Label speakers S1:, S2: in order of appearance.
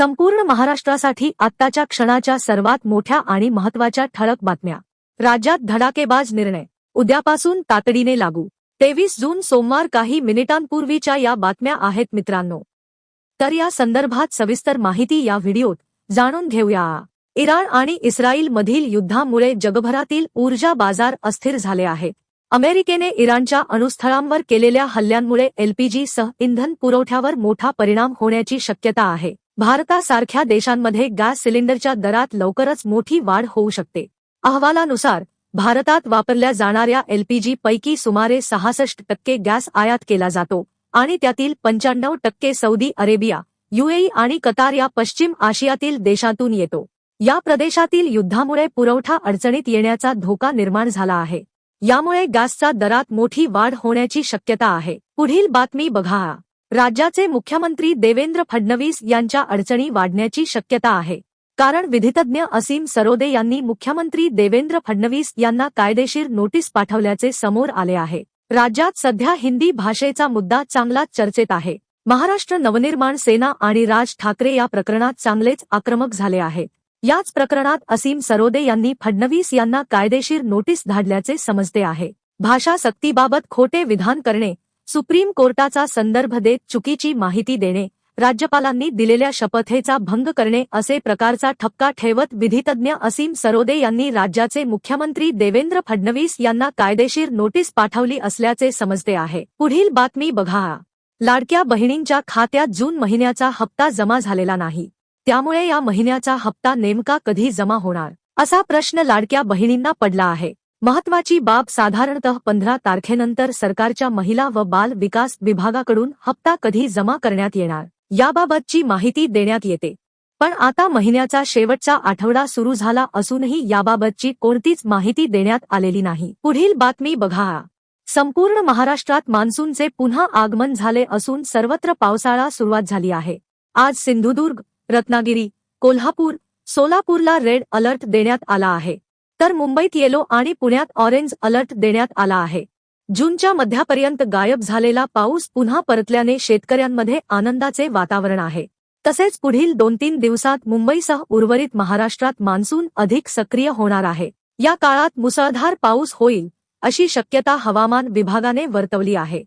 S1: संपूर्ण महाराष्ट्रासाठी आत्ताच्या क्षणाच्या सर्वात मोठ्या आणि महत्त्वाच्या ठळक बातम्या. राज्यात धडाकेबाज निर्णय. उद्यापासून तातडीने लागू. तेवीस जून सोमवार काही मिनिटांपूर्वीच्या या बातम्या आहेत मित्रांनो. तर या संदर्भात सविस्तर माहिती या व्हिडिओत जाणून घेऊया. इराण आणि इस्रायलमधील युद्धामुळे जगभरातील ऊर्जा बाजार अस्थिर झाले आहेत अमेरिकेने इराणच्या अणुस्थळांवर केलेल्या हल्ल्यांमुळे एलपीजी सह इंधन पुरवठ्यावर मोठा परिणाम होण्याची शक्यता आहे. भारतासारख्या देशांमध्ये गॅस सिलेंडरच्या दरात लवकरच मोठी वाढ होऊ शकते. अहवालानुसार भारतात वापरल्या जाणाऱ्या एलपीजी पैकी सुमारे सहासष्ट टक्के गॅस आयात केला जातो आणि त्यातील पंच्याण्णव टक्के सौदी अरेबिया युएई आणि कतार या पश्चिम आशियातील देशातून येतो. या प्रदेशातील युद्धामुळे पुरवठा अडचणीत येण्याचा धोका निर्माण झाला आहे. यामुळे गॅसचा दरात मोठी वाढ होण्याची शक्यता आहे. पुढील बातमी बघा. राज्याचे मुख्यमंत्री देवेंद्र फडणवीस यांच्या अडचणी वाढण्याची शक्यता आहे. कारण विधितज्ञ असीम सरोदे यांनी मुख्यमंत्री देवेंद्र फडणवीस यांना कायदेशीर नोटीस पाठवल्याचे समोर आले आहे. राज्यात सध्या हिंदी भाषेचा मुद्दा चांगलाच चर्चेत आहे. महाराष्ट्र नवनिर्माण सेना आणि राज ठाकरे या प्रकरणात चांगलेच आक्रमक झाले आहेत याच प्रकरणात असीम सरोदे यांनी फडणवीस यांना कायदेशीर नोटीस धाडल्याचे समजते आहे. भाषा सक्तीबाबत खोटे विधान करणे सुप्रीम कोर्टाचा संदर्भ देत चुकीची माहिती देणे राज्यपालांनी दिलेल्या शपथेचा भंग करणे असे प्रकारचा ठपका ठेवत विधितज्ञ असीम सरोदे यांनी राज्याचे मुख्यमंत्री देवेंद्र फडणवीस यांना कायदेशीर नोटीस पाठवली असल्याचे समजते आहे. पुढील बातमी बघा. लाडक्या बहिणींच्या खात्यात जून महिन्याचा हप्ता जमा झालेला नाही. त्यामुळे या महिन्याचा हप्ता नेमका कधी जमा होणार? असा प्रश्न लाडक्या बहिणींना पडला आहे. महत्वाची बाब साधारणतः पंधरा तारखेनंतर सरकारच्या महिला व बाल विकास विभागाकडून हप्ता कधी जमा करण्यात येणार याबाबतची माहिती देण्यात येते. पण आता महिन्याचा शेवटचा आठवडा सुरू झाला असूनही याबाबतची कोणतीच माहिती देण्यात आलेली नाही. पुढील बातमी बघा. संपूर्ण महाराष्ट्रात मान्सूनचे पुन्हा आगमन झाले असून सर्वत्र पावसाळा सुरुवात झाली आहे. आज सिंधुदुर्ग रत्नागिरी कोल्हापूर सोलापूरला रेड अलर्ट देण्यात आला आहे. तर मुंबईत येलो आणि पुण्यात ऑरेंज अलर्ट देण्यात आला आहे. जूनच्या मध्यापर्यंत गायब झालेला पाऊस पुन्हा परतल्याने शेतकऱ्यांमध्ये आनंदाचे वातावरण आहे. तसेच पुढील दोन तीन दिवसात मुंबईसह उर्वरित महाराष्ट्रात मान्सून अधिक सक्रिय होणार आहे. या काळात मुसळधार पाऊस होईल अशी शक्यता हवामान विभागाने वर्तवली आहे.